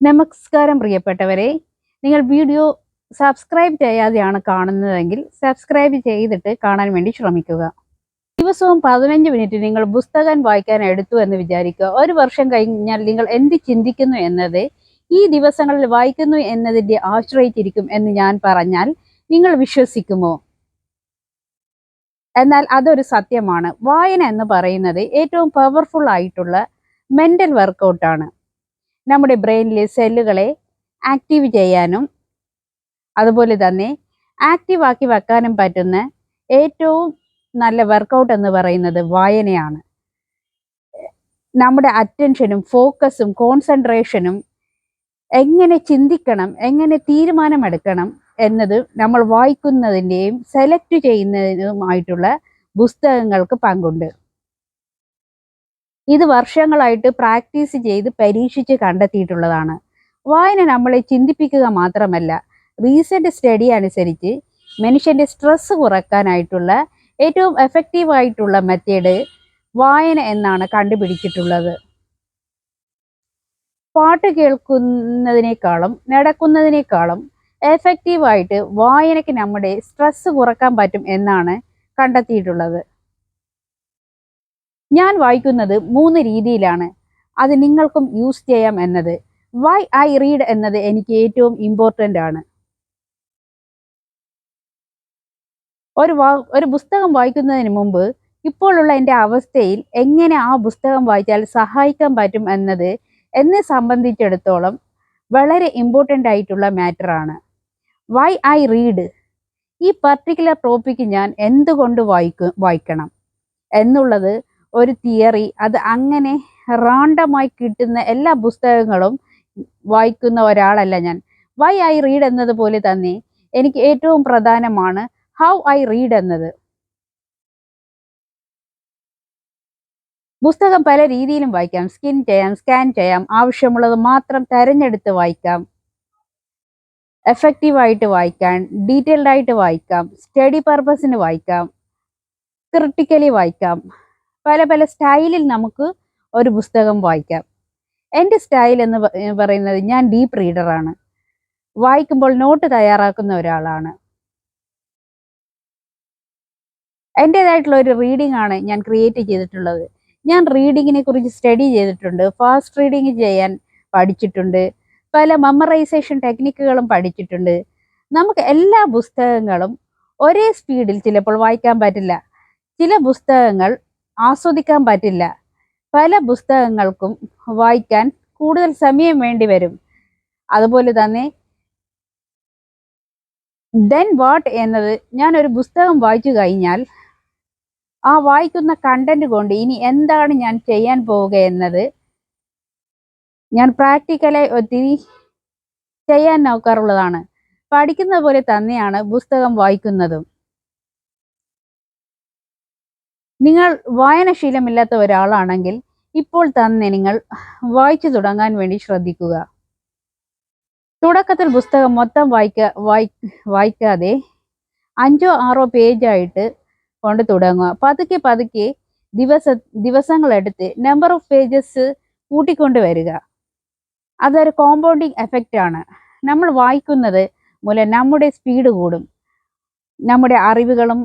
നമസ്കാരം പ്രിയപ്പെട്ടവരെ. നിങ്ങൾ വീഡിയോ സബ്സ്ക്രൈബ് ചെയ്യാതെയാണ് കാണുന്നതെങ്കിൽ സബ്സ്ക്രൈബ് ചെയ്തിട്ട് കാണാൻ വേണ്ടി ശ്രമിക്കുക. ദിവസവും പതിനഞ്ച് മിനിറ്റ് നിങ്ങൾ പുസ്തകം വായിക്കാൻ എടുത്തു എന്ന് വിചാരിക്കുക. ഒരു വർഷം കഴിഞ്ഞാൽ നിങ്ങൾ എന്ത് ചിന്തിക്കുന്നു എന്നത് ഈ ദിവസങ്ങളിൽ വായിക്കുന്നു എന്നതിന്റെ ആശ്രയിച്ചിരിക്കും എന്ന് ഞാൻ പറഞ്ഞാൽ നിങ്ങൾ വിശ്വസിക്കുമോ? എന്നാൽ അതൊരു സത്യമാണ്. വായന എന്ന് പറയുന്നത് ഏറ്റവും പവർഫുൾ ആയിട്ടുള്ള മെന്റൽ വർക്കൗട്ടാണ് നമ്മുടെ ബ്രെയിനിലെ സെല്ലുകളെ ആക്റ്റീവ് ചെയ്യാനും അതുപോലെ തന്നെ ആക്റ്റീവ് ആക്കി വെക്കാനും പറ്റുന്ന ഏറ്റവും നല്ല വർക്കൗട്ട് എന്ന് പറയുന്നത് വായനയാണ്. നമ്മുടെ അറ്റൻഷനും ഫോക്കസും കോൺസെൻട്രേഷനും എങ്ങനെ ചിന്തിക്കണം എങ്ങനെ തീരുമാനമെടുക്കണം എന്നത് നമ്മൾ വായിക്കുന്നതിന്റെയും സെലക്ട് ചെയ്യുന്നതിനുമായിട്ടുള്ള പുസ്തകങ്ങൾക്ക് പങ്കുണ്ട്. ഇത് വർഷങ്ങളായിട്ട് പ്രാക്ടീസ് ചെയ്ത് പരീക്ഷിച്ച് കണ്ടെത്തിയിട്ടുള്ളതാണ്. വായന നമ്മളെ ചിന്തിപ്പിക്കുക മാത്രമല്ല റീസെന്റ് സ്റ്റഡി അനുസരിച്ച് മനുഷ്യന്റെ സ്ട്രെസ് കുറക്കാനായിട്ടുള്ള ഏറ്റവും എഫക്റ്റീവ് ആയിട്ടുള്ള മെത്തേഡ് വായന എന്നാണ് കണ്ടുപിടിച്ചിട്ടുള്ളത്. പാട്ട് കേൾക്കുന്നതിനേക്കാളും നടക്കുന്നതിനേക്കാളും എഫക്റ്റീവായിട്ട് വായനയ്ക്ക് നമ്മുടെ സ്ട്രെസ് കുറയ്ക്കാൻ പറ്റും എന്നാണ് കണ്ടെത്തിയിട്ടുള്ളത്. ഞാൻ വായിക്കുന്നത് മൂന്ന് രീതിയിലാണ്. അത് നിങ്ങൾക്കും യൂസ് ചെയ്യാം എന്നത്. വൈ ഐ റീഡ് എന്നത് എനിക്ക് ഏറ്റവും ഇമ്പോർട്ടന്റ് ആണ്. ഒരു വാ ഒരു പുസ്തകം വായിക്കുന്നതിന് മുമ്പ് ഇപ്പോഴുള്ള എന്റെ അവസ്ഥയിൽ എങ്ങനെ ആ പുസ്തകം വായിച്ചാൽ സഹായിക്കാൻ പറ്റും എന്നത് എന്നെ സംബന്ധിച്ചിടത്തോളം വളരെ ഇമ്പോർട്ടന്റ് ആയിട്ടുള്ള മാറ്ററാണ് വൈ ഐ റീഡ് ഈ പർട്ടിക്കുലർ ടോപ്പിക്ക് ഞാൻ എന്തുകൊണ്ട് വായിക്കും വായിക്കണം? എന്നുള്ളത് ഒരു തിയറി അത് അങ്ങനെ റാണ്ടമായി കിട്ടുന്ന എല്ലാ പുസ്തകങ്ങളും വായിക്കുന്ന ഒരാളല്ല ഞാൻ. വൈ ഐ റീഡ് എന്നതുപോലെ തന്നെ എനിക്ക് ഏറ്റവും പ്രധാനമാണ് ഹൗ ഐ റീഡ് എന്നത്. പുസ്തകം പല രീതിയിലും വായിക്കാം. സ്കിൻ ചെയ്യാം സ്കാൻ ചെയ്യാം ആവശ്യമുള്ളത് മാത്രം തെരഞ്ഞെടുത്ത് വായിക്കാം. എഫക്റ്റീവായിട്ട് വായിക്കാൻ ഡീറ്റെയിൽഡ് ആയിട്ട് വായിക്കാം. സ്റ്റഡി പർപ്പസിന് വായിക്കാം. ക്രിട്ടിക്കലി വായിക്കാം. പല പല സ്റ്റൈലിൽ നമുക്ക് ഒരു പുസ്തകം വായിക്കാം. എന്റെ സ്റ്റൈൽ എന്ന് പറയുന്നത് ഞാൻ ഡീപ്പ് റീഡറാണ്. വായിക്കുമ്പോൾ നോട്ട് തയ്യാറാക്കുന്ന ഒരാളാണ്. എന്റേതായിട്ടുള്ള ഒരു റീഡിംഗ് ആണ് ഞാൻ ക്രിയേറ്റ് ചെയ്തിട്ടുള്ളത്. ഞാൻ റീഡിങ്ങിനെ കുറിച്ച് സ്റ്റഡി ചെയ്തിട്ടുണ്ട്. ഫാസ്റ്റ് റീഡിങ് ചെയ്യാൻ പഠിച്ചിട്ടുണ്ട്. പല മെമ്മറൈസേഷൻ ടെക്നിക്കുകളും പഠിച്ചിട്ടുണ്ട്. നമുക്ക് എല്ലാ പുസ്തകങ്ങളും ഒരേ സ്പീഡിൽ ചിലപ്പോൾ വായിക്കാൻ പറ്റില്ല. ചില പുസ്തകങ്ങൾ ആസ്വദിക്കാൻ പറ്റില്ല. പല പുസ്തകങ്ങൾക്കും വായിക്കാൻ കൂടുതൽ സമയം വേണ്ടി വരും. അതുപോലെ തന്നെ ദെൻ വാട്ട് എന്നത് ഞാൻ ഒരു പുസ്തകം വായിച്ചു കഴിഞ്ഞാൽ ആ വായിക്കുന്ന കണ്ടന്റ് കൊണ്ട് ഇനി എന്താണ് ഞാൻ ചെയ്യാൻ പോവുക എന്നത് ഞാൻ പ്രാക്ടിക്കലായി ഒത്തിരി ചെയ്യാൻ നോക്കാറുള്ളതാണ്. പഠിക്കുന്ന പോലെ തന്നെയാണ് പുസ്തകം വായിക്കുന്നതും. നിങ്ങൾ വായനശീലമില്ലാത്ത ഒരാളാണെങ്കിൽ ഇപ്പോൾ തന്നെ നിങ്ങൾ വായിച്ചു തുടങ്ങാൻ വേണ്ടി ശ്രദ്ധിക്കുക. തുടക്കത്തിൽ പുസ്തകം മൊത്തം വായിക്ക വായി വായിക്കാതെ അഞ്ചോ ആറോ പേജായിട്ട് കൊണ്ട് തുടങ്ങുക. പതുക്കെ പതുക്കെ ദിവസ ദിവസങ്ങളെടുത്ത് നമ്പർ ഓഫ് പേജസ് കൂട്ടിക്കൊണ്ട് വരിക. അതൊരു കോമ്പൗണ്ടിങ് എഫക്റ്റ് ആണ്. നമ്മൾ വായിക്കുന്നത് മൂലം നമ്മുടെ സ്പീഡ് കൂടും. നമ്മുടെ അറിവുകളും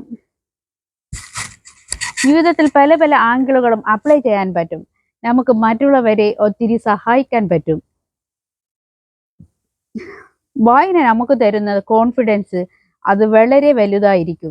ജീവിതത്തിൽ പല പല ആംഗിളുകളും അപ്ലൈ ചെയ്യാൻ പറ്റും. നമുക്ക് മറ്റുള്ളവരെ ഒത്തിരി സഹായിക്കാൻ പറ്റും. വായന നമുക്ക് തരുന്നത് കോൺഫിഡൻസ് അത് വളരെ വലുതായിരിക്കും.